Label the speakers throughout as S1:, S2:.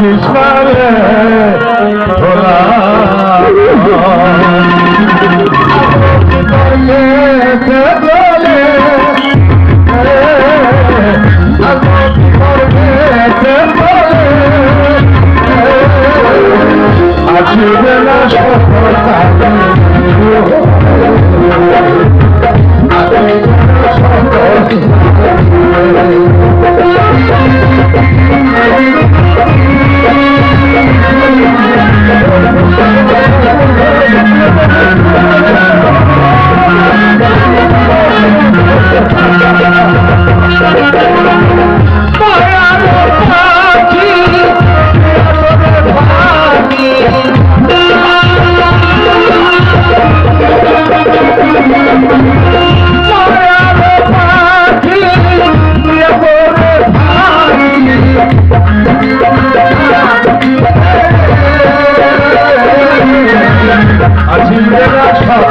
S1: सभिनि स्वर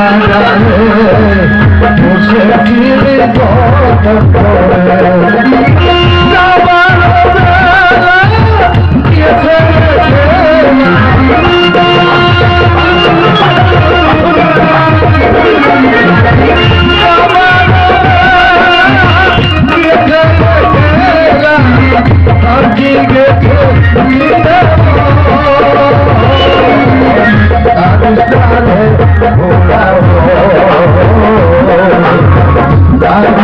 S1: আসবে না সফলতা বসে gracias.